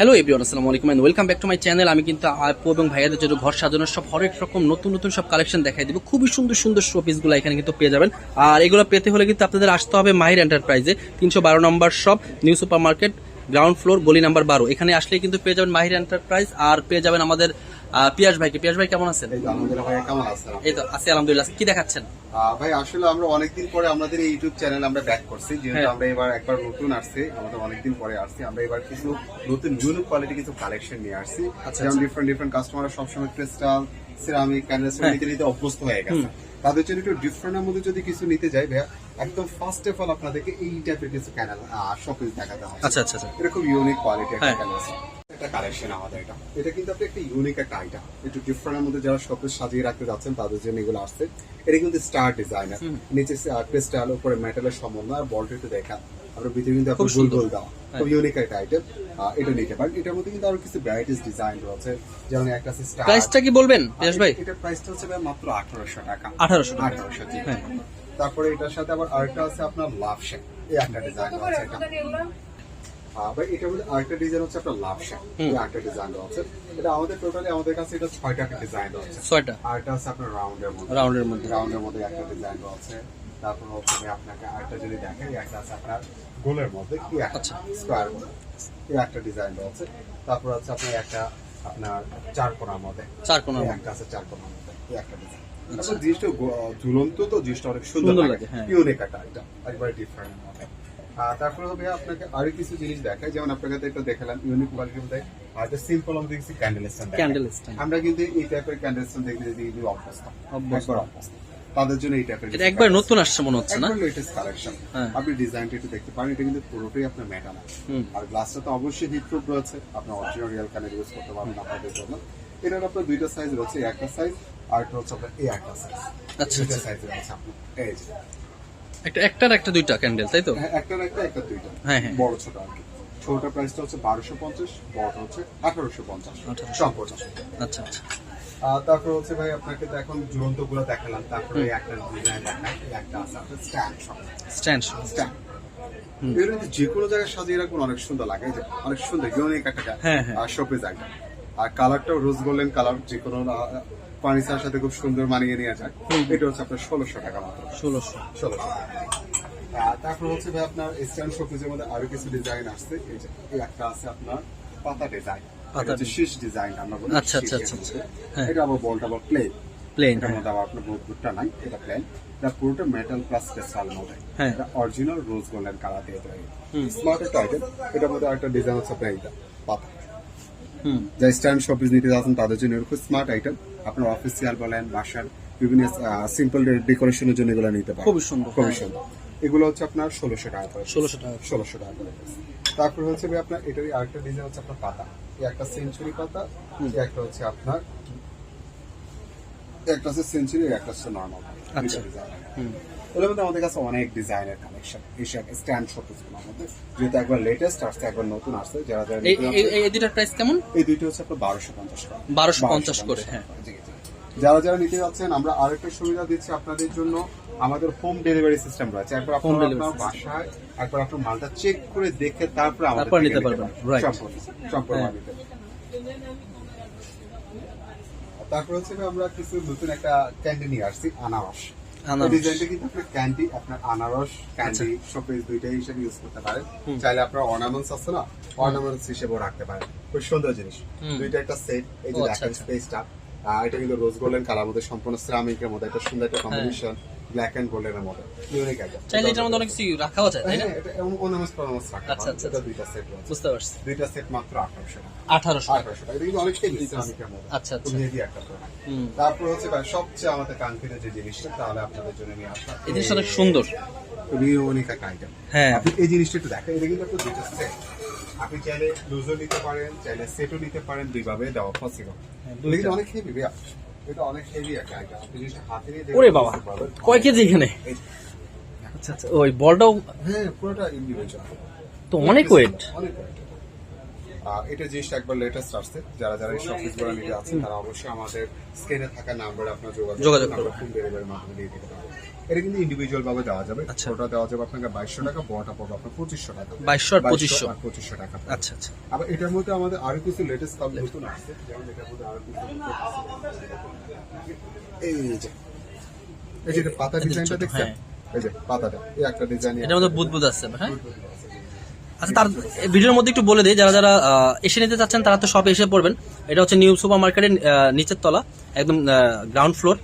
Hello everyone আসসালামু আলাইকুম and welcome back to my channel আমি কিন্তু আপু এবং ভাইয়াদের জন্য ঘর সাজানোর সব হরেক রকম নতুন নতুন সব কালেকশন দেখাই দিব। খুবই সুন্দর সুন্দর শোপিসগুলো এখানে কিন্তু পেয়ে যাবেন। আর এগুলো পেতে হলে কিন্তু আপনাদের আসতে হবে মাহির এন্টারপ্রাইজে তিনশো বারো number shop new super market ground floor গলি নাম্বার বারো। এখানে আসলেই কিন্তু পেয়ে যাবেন মাহির এন্টারপ্রাইজ আর পেয়ে যাবেন আমাদের পিয়াস ভাইকে পিয়াস ভাই কেমন আছেন? এই তো আলহামদুলিল্লাহ ভাইয়া কেমন আছেন? এই তো আছি আলহামদুলিল্লাহ। কি দেখাচ্ছেন? ভাই আসলে আমরা অনেকদিন পরে আমাদের এই ইউটিউব চ্যানেল আমরা ব্যাক করছি যেহেতু হ্যাঁ। আমরা এবার একবার নতুন আসছি আমাদের অনেকদিন পরে আসছি আমরা এবার কিছু নতুন ইউনিক কোয়ালিটি কিছু কালেকশন নিয়ে আসছি। আচ্ছা, যেমন। ডিফারেন্ট ডিফারেন্ট কাস্টমার সবসময় ক্রিস্টাল সিরামিক ক্যান্ডেলস হ্যাঁ। নিতে নিতে অভ্যস্ত হয়ে গেছে। তাদের জন্য একটু ডিফারেন্টের মধ্যে যদি কিছু নিতে যাই ভাইয়া একদম ফার্স্ট অফ অল আপনাদেরকে এই টাইপের কিছু ক্যানেল শপিস দেখাতে হবে আচ্ছা আচ্ছা আচ্ছা। এটা খুব ইউনিক কোয়ালিটি একটা হ্যাঁ। ক্যানভাস একটা কালেকশন আমাদের এটা। এটা কিন্তু আপনি একটা ইউনিক একটা আইটেম একটু ডিফারেন্টের মধ্যে যারা শপে সাজিয়ে রাখতে যাচ্ছেন তাদের জন্য এগুলো আসছে। এটা কিন্তু স্টার ডিজাইনার নিচে ক্রিস্টাল উপরে মেটালের সমন্বয় আর বলটা একটু দেখা। আমরা ভিতরে কিন্তু খুব আপনার গোল গোল দেওয়া খুব ইউনিক একটা আইটেম এটা নিতে পারেন। এটার মধ্যে কিন্তু আরও কিছু ভ্যারাইটিস ডিজাইন রয়েছে। যেমন একটা আছে স্টার প্রাইসটা কি বলবেন পিয়াস ভাই? এটা প্রাইসটা হচ্ছে মাত্র আঠারোশো টাকা। 1800 টাকা। আঠারোশো জি। হ্যাঁ। তারপরে এটার সাথে আবার আরেকটা আছে আপনার লাভ শেপ এই একটা ডিজাইন আছে এটা। আবার এটার মধ্যে আরেকটা ডিজাইন হচ্ছে আপনার লাভ আরেকটা ডিজাইন আছে। এটা আমাদের টোটালি আমাদের কাছে এটা ছয়টা ডিজাইন আছে। ছয়টা। আরেকটা আছে আপনার রাউন্ডের মধ্যে। রাউন্ডের মধ্যে। রাউন্ডের মধ্যে একটা ডিজাইন আছে। তারপর হচ্ছে আপনাকে আরেকটা যদি দেখেন একটা আছে আপনার গোলের মধ্যে কি একটা আচ্ছা। স্কোয়ার এই একটা ডিজাইন আছে। তারপর আছে আপনার একটা আপনার চার কোণার মধ্যে। চার কোণার একটা আছে চার কোণার মধ্যে। এই একটা ডিজাইন জিনিসটা ঝুলন্ত তো জিনিসটা অনেক সুন্দর লাগে। হ্যাঁ। একবারে ডিফারেন্ট মধ্যে। তারপরে হবে আপনাকে আরও কিছু জিনিস দেখায়। যেমন আপনাকে তো একটা দেখালাম ইউনিক কোয়ালিটির মধ্যে আর সিম্পল আমাদের দেখছি ক্যান্ডেল স্ট্যান্ড ক্যান্ডেল স্ট্যান্ড আমরা কিন্তু এই টাইপের ক্যান্ডেল স্ট্যান্ড দেখতে দেখতে কিন্তু অভ্যস্ত। অভ্যস্ত। অভ্যস্ত। তাদের জন্য এই টাইপের এটা একবার নতুন আসছে মনে হচ্ছে না? লেটেস্ট কালেকশন হ্যাঁ। আপনি ডিজাইনটা একটু দেখতে পারেন এটা কিন্তু পুরোটাই আপনার হুম। আর গ্লাসটা তো অবশ্যই হিট প্রুফ রয়েছে। আপনি অরিজিনাল রিয়েল কানের ইউজ করতে পারবেন আপনাদের জন্য। এটার আপনার দুইটা সাইজ রয়েছে একটা সাইজ আর একটা হচ্ছে আপনার এই একটা সাইজ আচ্ছা, দুইটা আচ্ছা। সাইজ রয়েছে আপনার। এই একটা একটার একটা দুইটা ক্যান্ডেল তাই তো? হ্যাঁ, একটার একটা একটা দুইটা। হ্যাঁ, হ্যাঁ। বড় ছোট আর কি। ছোটটা প্রাইসটা হচ্ছে বারোশো পঞ্চাশ বড়টা হচ্ছে আঠারোশো পঞ্চাশ। 1850 সম্পূর্ণ আচ্ছা আচ্ছা। তারপর হচ্ছে ভাই আপনাকে তো এখন ঝুলন্তগুলো দেখালাম। তারপরে একটা একটা আছে স্ট্যান্ড সব স্ট্যান্ড স্ট্যান্ড যে কোনো জায়গায় সাজিয়ে রাখবেন অনেক সুন্দর লাগে। যে অনেক সুন্দর ইউনিক একটা হ্যাঁ, হ্যাঁ। শোপিস একটা। আর কালারটাও রোজ গোল্ডেন কালার যে কোনো ফার্নিচার সাথে খুব সুন্দর মানিয়ে নেওয়া যায়। এটা হচ্ছে আপনার ষোলোশো টাকা মাত্র। ষোলোশো ষোলোশো। তারপর হচ্ছে ভাই আপনার স্ট্যান্ড শোপিসের মধ্যে আরও কিছু ডিজাইন আসছে। এই যে একটা আছে আপনার পাতা ডিজাইন পাতা পাতা শীষ ডিজাইন আমরা বলি আচ্ছা, আচ্ছা, আচ্ছা, হ্যাঁ। এটা আবার বলটা আবার প্লেন প্লেন এটার মধ্যে আবার আপনার নাই এটা প্লেন এটা পুরোটা মেটাল প্লাস ক্রিস্টাল মধ্যে। হ্যাঁ। এটা অরিজিনাল রোজ গোল্ডেন কালার দিয়ে তৈরি। স্মার্ট একটা আইটেম এটার মধ্যে একটা ডিজাইন আপনার পাতা। যা স্ট্যান্ড শপিস নিতে যাচ্ছেন তাদের জন্য এরকম স্মার্ট আইটেম আপনার অফিসিয়াল বলেন বাসার বিভিন্ন সিম্পল ডেকোরেশনের জন্য এগুলো নিতে পারেন। খুবই সুন্দর, খুবই। সুন্দর। এগুলো হচ্ছে আপনার ষোলোশো টাকা করে ষোলোশো টাকা ষোলোশো টাকা করে তারপর হচ্ছে আপনার এটারই আরেকটা ডিজাইন হচ্ছে আপনার পাতা। একটা সেঞ্চুরি পাতা একটা হচ্ছে আপনার একটা হচ্ছে সেঞ্চুরি একটা হচ্ছে নর্মাল আচ্ছা। ওদের মধ্যে আমাদের কাছে অনেক ডিজাইনের কালেকশন এই স্ট্যান্ড শোপিস মধ্যে। যেহেতু একবার লেটেস্ট আসছে একবার নতুন আসছে যারা যারা এই দুটার প্রাইস কেমন? এই দুইটা হচ্ছে আপনার বারোশো পঞ্চাশ টাকা। 1250 করে, হ্যাঁ। যারা যারা নিতে যাচ্ছেন আমরা আরেকটা সুবিধা দিচ্ছি আপনাদের জন্য। আমাদের হোম ডেলিভারি সিস্টেম রয়েছে। একবার Home আপনার বাসায় একবার আপনার মালটা চেক করে দেখে তারপরে আমাদের নিতে পারবেন, সম্পূর্ণ হ্যাঁ। তারপর হচ্ছে আমরা কিছু নতুন একটা ক্যান্ডি নিয়ে আসছি আনারস। ডিজাইনটা কিন্তু আপনার ক্যান্ডি আপনার আনারস ক্যান্ডি শোপিস দুইটাই হিসেবে ইউজ করতে পারেন। চাইলে আপনার অর্নামেন্টস আছে না? অর্নামেন্টস হিসেবেও রাখতে পারেন। খুব সুন্দর জিনিস। দুইটা একটা সেট এই যে আচ্ছা, দেখেন আচ্ছা। স্পেসটা এটা কিন্তু রোজ গোল্ডেন কালার মধ্যে সম্পূর্ণ সিরামিকের মধ্যে একটা সুন্দর একটা কম্বিনেশন ব্ল্যাক এন্ড গোল্ডেনের মধ্যে ইউনিক একটা চাইলে এটার মধ্যে অনেক কিছু রাখাও যায় তাই না? হ্যাঁ, এটা অর্নামেন্টস ফর্নামেন্টস রাখতে আচ্ছা, আচ্ছা, এটা আচ্ছা। দুইটা সেট রয়েছে। বুঝতে পারছি। দুইটা সেট মাত্র আঠারোশো টাকা। আঠারোশো টাকা। কিন্তু অনেক সিরামিকের মধ্যে আচ্ছা, আচ্ছা। খুব হেভি একটা হুম। তারপর হচ্ছে ভাই সবচেয়ে আমাদের কাঙ্ক্ষিত যে জিনিসটা তাহলে আপনাদের জন্য নিয়ে আসা এই জিনিসটা অনেক সুন্দর। খুবই একটা আইটেম হ্যাঁ। আপনি এই জিনিসটা একটু দেখেন এটা কিন্তু আপনার দুইটা সেট আপনি চাইলে লুজও নিতে পারেন চাইলে সেটও নিতে পারেন দুইভাবে দেওয়া পসিবল কিন্তু অনেক হেভি এটা অনেক হেভি একটা আইটেম জিনিসটা হাতে নিয়ে ওরে বাবা কয় কেজি এখানে? আচ্ছা আচ্ছা ওই বলটাও হ্যাঁ পুরোটা ইন্ডিভিজুয়াল তো অনেক ওয়েট অনেক weight। এটা জিনিসটা একবার লেটেস্ট আসছে। যারা যারা এই শপিসগুলো নিতে আছেন তারা অবশ্যই আমাদের স্ক্রিনে থাকা নাম্বারে আপনার যোগাযোগ যোগাযোগ আমরা হোম ডেলিভারির মাধ্যমে দিয়ে দিতে পারব। এটা কিন্তু ইন্ডিভিজুয়াল ভাবে দেওয়া যাবে। আচ্ছা। ছোটটা দেওয়া যাবে আপনাকে বাইশশো টাকা বড়টা পড়বে আপনার পঁচিশশো টাকা। 2200 আর 2500 আর পঁচিশশো টাকা। আচ্ছা আচ্ছা। আবার এটার মধ্যে আমাদের আরও কিছু লেটেস্ট কাজ নতুন আসছে। যেমন এটার মধ্যে আরও কিছু এই যে এই যে পাতা ডিজাইনটা দেখছেন? হ্যাঁ। এই যে পাতাটা এই একটা ডিজাইন এটার মধ্যে বুদবুদ আছে হ্যাঁ? আচ্ছা তার ভিডিওর মধ্যে একটু বলে দিই, যারা যারা এসে নিতে চাচ্ছেন, তারা তো সব এসে পড়বেন। এটা হচ্ছে নিউ সুপার মার্কেটের নিচের তলা, একদম গ্রাউন্ড ফ্লোর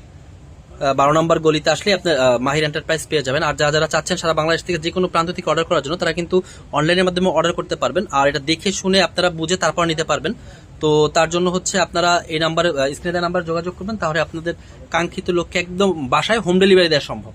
বারো নম্বর গলিতে আসলে আপনি মাহির এন্টারপ্রাইজ পেয়ে যাবেন। আর যারা যারা চাচ্ছেন সারা বাংলাদেশ থেকে যে কোনো প্রান্ত থেকে অর্ডার করার জন্য, তারা কিন্তু অনলাইনের মাধ্যমে অর্ডার করতে পারবেন। আর এটা দেখে শুনে আপনারা বুঝে তারপর নিতে পারবেন। তো তার জন্য হচ্ছে আপনারা এই নাম্বারে স্ক্রিনে নাম্বার যোগাযোগ করবেন, তাহলে আপনাদের কাঙ্ক্ষিত লক্ষ্যে একদম বাসায় হোম ডেলিভারি দেওয়া সম্ভব।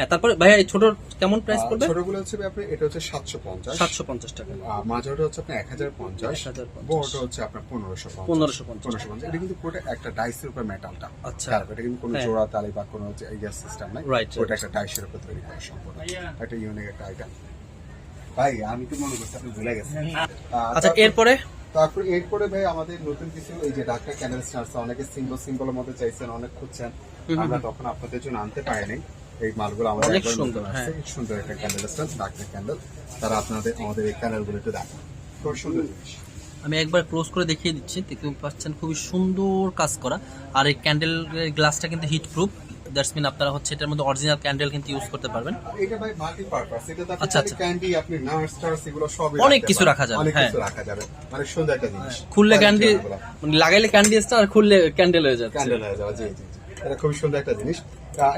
হ্যাঁ তারপরে ভাইয়া এই ছোট কেমন প্রাইস পড়বে? ছোটগুলো হচ্ছে আপনি এটা হচ্ছে সাতশো পঞ্চাশ। সাতশো পঞ্চাশ টাকা। মাঝারটা হচ্ছে আপনার এক হাজার পঞ্চাশ। 1050 বড়টা হচ্ছে আপনার পনেরোশো পনেরোশো পঞ্চাশ। পনেরোশো পঞ্চাশ। এটা কিন্তু পুরোটা একটা ডাইসের উপর মেটালটা আচ্ছা। এটা কিন্তু কোনো হ্যাঁ। জোড়া তালি বা কোনো হচ্ছে গ্যাস সিস্টেম নাই। ওটা একটা ডাইসের উপর তৈরি করা সম্পূর্ণ। একটা ইউনিক একটা আইটেম ভাই আমি তো মনে করছি আপনি ভুলে গেছেন। আচ্ছা এরপরে? তারপর এরপরে ভাই আমাদের নতুন কিছু এই যে ডাক্তার ক্যান্ডেল স্টার্স অনেকে সিম্বল সিম্বলের মধ্যে চাইছেন অনেক খুঁজছেন। আমরা তখন আপনাদের জন্য আনতে পারিনি। এই মালগুলো আমাদের অনেক সুন্দর, আসছে। হ্যাঁ। খুব সুন্দর একটা ক্যান্ডেল স্টার ডাক্তার ক্যান্ডেল তারা আপনাদের আমাদের এই ক্যান্ডেলগুলো একটু দেখান। খুব সুন্দর জিনিস। আমি একবার ক্লোজ করে দেখিয়ে দিচ্ছি। দেখতে পাচ্ছেন খুবই সুন্দর কাজ করা। আর এই ক্যান্ডেল গ্লাসটা কিন্তু হিট প্রুফ দ্যাটস মিন আপনারা হচ্ছে এটার মধ্যে অরিজিনাল ক্যান্ডেল কিন্তু ইউজ করতে পারবেন। এটা ভাই মাল্টি পারপাস এটা তো আপনি আচ্ছা, আচ্ছা। ক্যান্ডি আপনি নার্স টার্স এগুলো সবই অনেক কিছু রাখা যাবে, অনেক হ্যাঁ। কিছু রাখা যাবে। মানে সুন্দর একটা জিনিস। খুললে ক্যান্ডি মানে লাগাইলে ক্যান্ডি আসছে আর খুললে ক্যান্ডেল হয়ে যাচ্ছে। ক্যান্ডেল হয়ে যাবে জি জি। এটা খুব সুন্দর একটা জিনিস।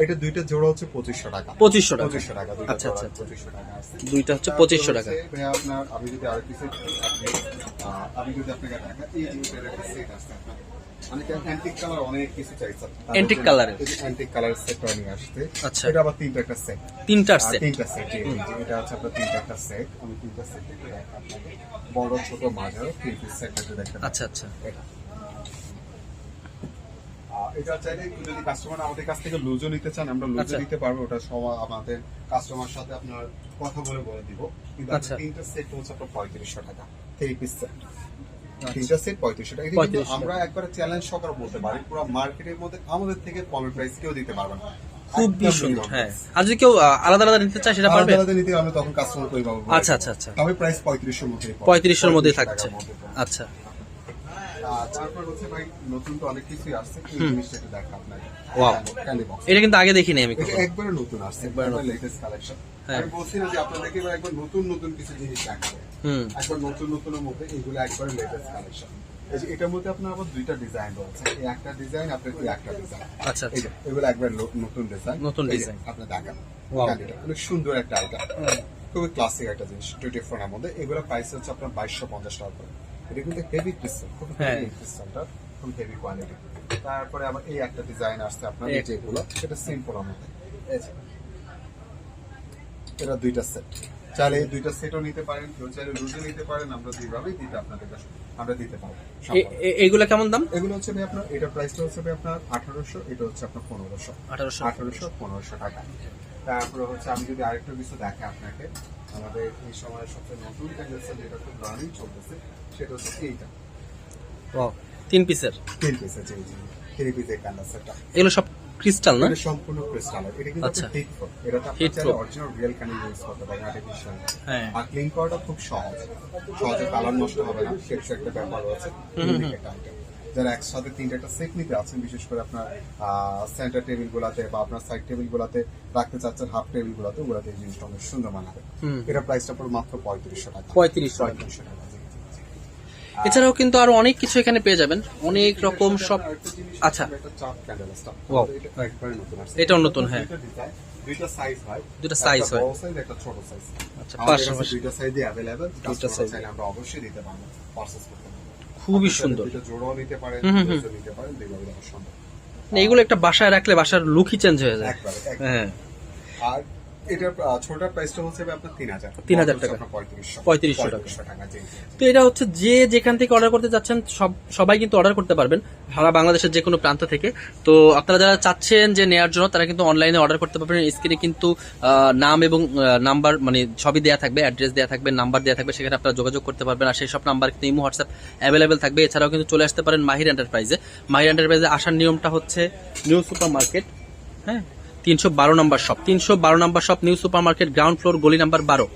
এটা দুইটা জোড়া হচ্ছে পঁচিশশো টাকা। 2500 টাকা। পঁচিশশো টাকা আচ্ছা, আচ্ছা, আচ্ছা। পঁচিশশো টাকা দুইটা হচ্ছে 2500 টাকা। আপনার আমি যদি আরও কিছু আমি যদি আপনাকে এই কালার অনেক কালার নিয়ে আচ্ছা। এটা আবার তিনটা একটা সেট তিনটার সেট তিনটা সেট এটা হচ্ছে আপনার তিনটা একটা সেট আমি তিনটা সেট বড় ছোট মাঝারো তিন পিস সেট আচ্ছা আচ্ছা। এটা চাইলে যদি কাস্টমার আমাদের কাছ থেকে লুজও নিতে চান আমরা লুজও আচ্ছা। দিতে পারব। ওটা সব আমাদের কাস্টমার সাথে আপনার কথা বলে বলে দিব। কিন্তু আচ্ছা। তিনটা সেট হচ্ছে আপনার পঁয়ত্রিশশো টাকা। থ্রি পিস সেট তিনটা সেট পঁয়ত্রিশশো টাকা। কিন্তু আমরা একবারে চ্যালেঞ্জ সহকারে বলতে পারি পুরো মার্কেটের মধ্যে আমাদের থেকে কমের প্রাইস কেউ দিতে পারবে না। খুবই সুন্দর হ্যাঁ। আর যদি কেউ আলাদা আলাদা নিতে চায় সেটা পারবে? আলাদা নিতে আমরা তখন কাস্টমার পাবো? আচ্ছা আচ্ছা আচ্ছা। তবে প্রাইস মধ্যে থাকছে আচ্ছা। তারপর হচ্ছে ভাই নতুন তো অনেক কিছুই আসছে এই জিনিসটা একটু দেখা আপনাকে Wow. ক্যান্ডি বক্স এটা কিন্তু আগে দেখিনি আমি এটা একবারে নতুন আসছে একবারে একবারে লেটেস্ট কালেকশন হ্যাঁ। আমি বলছি না যে আপনাদেরকে এবার একবার নতুন নতুন কিছু জিনিস দেখাবো। একবার নতুন নতুনের মধ্যে এগুলো একবারে লেটেস্ট কালেকশন এটার মধ্যে আপনার আবার দুইটা ডিজাইন রয়েছে। এই একটা ডিজাইন আপনার একটা ডিজাইন আচ্ছা আচ্ছা। এগুলো একবার নতুন ডিজাইন নতুন আপনি দেখান। অনেক সুন্দর একটা আইটেম খুবই ক্লাসিক একটা জিনিস টোয়েন্টি ফোর এর মধ্যে। এগুলো প্রাইস হচ্ছে আপনার বাইশশো পঞ্চাশ টাকা করে। এটা কিন্তু হেভি ক্রিস্টাল খুব হ্যাঁ। হেভি ক্রিস্টালটা খুব হেভি কোয়ালিটি তারপরে আবার এই একটা ডিজাইন আসছে আপনার যেগুলো সেটা সিম্পল এটা দুইটা সেট চাইলে এই দুইটা সেটও নিতে পারেন কেউ চাইলে নিতে পারেন আমরা দুইভাবেই দিতে আপনাদের কাছে আমরা দিতে পারব এ- এইগুলা কেমন দাম? এগুলো হচ্ছে আপনার এটা প্রাইসটা হচ্ছে আপনার আঠারোশো এটা হচ্ছে আপনার পনেরোশো। আঠারোশো। আঠারোশো পনেরোশো টাকা। তারপরে হচ্ছে আমি যদি আরেকটা কিছু দেখে আপনাকে আমাদের এই সময় সবচেয়ে নতুন ক্যান্ডেলসের যেটা খুব রানিং চলতেছে সেটা হচ্ছে এইটা। তিন পিসের তিন পিসের যে থ্রি পিসের ক্যান্ডেল সেটটা এগুলো সব ক্রিস্টাল না? এটা সম্পূর্ণ ক্রিস্টাল এটা কিন্তু আচ্ছা। হিট প্রুফ এটা তো আপনি চাইলে অরিজিনাল রিয়েল ক্যান্ডেল ইউজ করতে পারেন আর্টিফিশিয়াল হ্যাঁ। আর ক্লিন করাটা খুব সহজ। সহজে কালার নষ্ট হবে না। সেটা একটা ব্যাপার একটা item। যারা একসাথে তিনটা একটা সেট নিতে আছেন বিশেষ করে আপনার সেন্টার টেবিল গুলাতে বা আপনার সাইড টেবিল গুলাতে রাখতে চাচ্ছেন হাফ টেবিল গুলাতে ওগুলাতে এই জিনিসটা অনেক সুন্দর মানাবে। এটা প্রাইসটা পড়বে মাত্র পঁয়ত্রিশশো টাকা। 3500 টাকা। পঁয়ত্রিশশো টাকা। এছাড়াও কিন্তু আরও অনেক কিছু এখানে পেয়ে যাবেন। অনেক রকম সব আচ্ছা। এটাও নতুন, হ্যাঁ। দুইটা সাইজ হয়। দুইটা হয়। সাইজ একটা ছোট সাইজ আচ্ছা, পাশাপাশি। দুইটা সাইজই অ্যাভেলেবল দুইটা। চাইলে আমরা অবশ্যই দিতে পারব। পারচেজ করতে খুবই সুন্দর। দুইটা জোড়াও নিতে পারেন হুম, হুম, হুম। দুইটা নিতে পারেন দুইভাবে সম্ভব। এগুলো একটা বাসায় রাখলে বাসার লুকই চেঞ্জ হয়ে যায়। হ্যাঁ। আর এটার আহ, ছোটটার প্রাইসটা হচ্ছে আপনার তিন হাজার 3,000 টাকা। পঁয়ত্রিশশো টাকা। তো এটা হচ্ছে যে যেখান থেকে অর্ডার করতে চাচ্ছেন সব সবাই কিন্তু অর্ডার করতে পারবেন সারা বাংলাদেশের যে কোনো প্রান্ত থেকে। তো আপনারা যারা চাচ্ছেন যে নেয়ার জন্য তারা কিন্তু অনলাইনে অর্ডার করতে পারবেন। স্ক্রিনে কিন্তু নাম এবং নাম্বার মানে সবই দেওয়া থাকবে অ্যাড্রেস দেওয়া থাকবে নাম্বার দেওয়া থাকবে সেখানে আপনারা যোগাযোগ করতে পারবেন। আর সেই সব নাম্বার কিন্তু ইমো হোয়াটসঅ্যাপ অ্যাভেলেবেল থাকবে। এছাড়াও কিন্তু চলে আসতে পারেন মাহির এন্টারপ্রাইজে মাহির এন্টারপ্রাইজে আসার নিয়মটা হচ্ছে নিউ সুপার মার্কেট হ্যাঁ? তিনশো বারো নম্বর শপ। তিনশো বারো number shop new super market ground floor গলি নাম্বার বারো।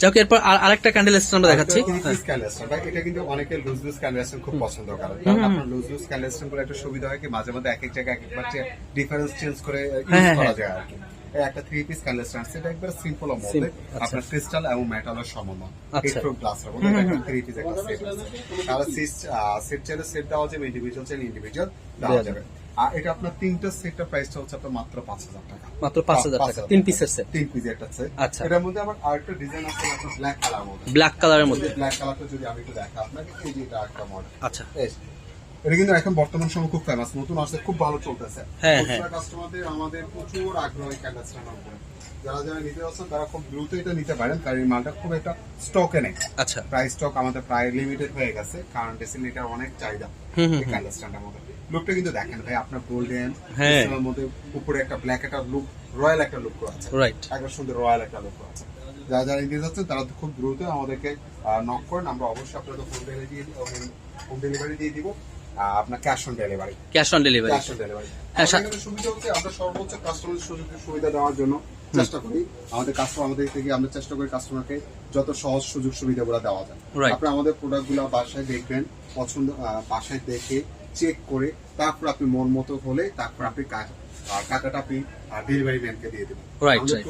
যাই হোক এরপর আর আরেকটা ক্যান্ডেল স্ট্যান্ড আমরা দেখাচ্ছি। এটা কিন্তু অনেকে লুজ লুজ ক্যান্ডেলস্টার খুব পছন্দ করে কারণ আপনার লুজ লুজ ক্যান্ডেলস্টারগুলো একটা সুবিধা হয় কি মাঝে মধ্যে এক এক জায়গায় এক একবার ডিফারেন্স চেঞ্জ করে হ্যাঁ, ইউজ হ্যাঁ, করা হ্যাঁ। যায় আর কি। একটা থ্রি পিস ক্যান্ডেলস্টার সেটা একবার সিম্পল মধ্যে। আচ্ছা। আপনার ক্রিস্টাল এবং মেটালের সমন্বয়। আচ্ছা। এইট গ্লাসের মধ্যে একটা থ্রি পিস একটা সেট তাহলে সিট সেট চাইলে সেট দেওয়া যাবে ইন্ডিভিজুয়াল চাইলে ইন্ডিভিজুয়াল দেওয়া যাবে। আর এটা আপনার তিনটা সেটটা প্রাইসটা হচ্ছে আপনার মাত্র পাঁচ হাজার টাকা। মাত্র পাঁচ হাজার পাঁচ টাকা। তিন পিসের সেট তিন একটা সেট আচ্ছা। এটার মধ্যে আবার আরেকটা ডিজাইন আছে আপনার ব্ল্যাক কালার মধ্যে ব্ল্যাক কালারের মধ্যে। ব্ল্যাক কালারটা যদি আমি একটু দেখা আপনাকে এই যে এটা একটা মডেল আচ্ছা। এটা কিন্তু এখন বর্তমান সময় খুব ফেমাস নতুন আসছে খুব ভালো চলতেছে। হ্যাঁ, হ্যাঁ। কাস্টমারদের আমাদের প্রচুর আগ্রহ ক্যান্ডাস উপরে যারা যারা নিতে যাচ্ছেন তারা খুব দ্রুত এটা নিতে পারেন কারণ এই মালটা খুব একটা স্টকে নেই। আচ্ছা। প্রাইস স্টক আমাদের প্রায় লিমিটেড হয়ে গেছে কারণ ডেসিলিটার অনেক চাহিদা এই ক্যান্ডাস মধ্যে। লুকটা কিন্তু দেখেন ভাই আপনার গোল্ডেন হ্যাঁ। মধ্যে উপরে একটা ব্ল্যাক একটা লুক রয়্যাল একটা লুক আছে রাইট একবার সুন্দর রয়্যাল একটা লোক আছে যারা যারা নিতে যাচ্ছেন তারা খুব দ্রুত আমাদেরকে নক করেন। আমরা অবশ্যই আপনাদের হোম ডেলিভারি হোম ডেলিভারি দিয়ে দিব। আপনার cash on delivery cash on delivery cash on delivery হ্যাঁ, সুবিধা হচ্ছে আমরা সর্বোচ্চ কাস্টমারের সুযোগ সুবিধা দেওয়ার জন্য চেষ্টা করি। আমাদের কাস্টমার আমাদের থেকে আমরা চেষ্টা করি কাস্টমারকে যত সহজ সুযোগ সুবিধাগুলো দেওয়া যায়। Right. আপনি আমাদের প্রোডাক্টগুলো বাসায় দেখবেন পছন্দ বাসায় দেখে চেক করে তারপর আপনি মন মতো হলে তারপর আপনি টাকাটা আপনি ডেলিভারি ম্যানকে দিয়ে দেবেন.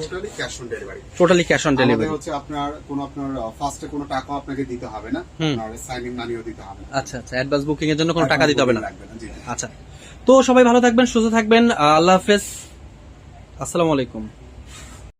Totally cash on delivery totally cash on delivery হচ্ছে আপনার কোনো আপনার ফার্স্টে কোনো টাকা আপনাকে দিতে হবে না। হুম। আর সাইনিং মানিও দিতে হবে আচ্ছা আচ্ছা অ্যাডভান্স বুকিং এর জন্য কোনো টাকা দিতে হবে না। আচ্ছা। তো সবাই ভালো থাকবেন সুস্থ থাকবেন। আল্লাহ হাফেজ। আসসালামু আলাইকুম।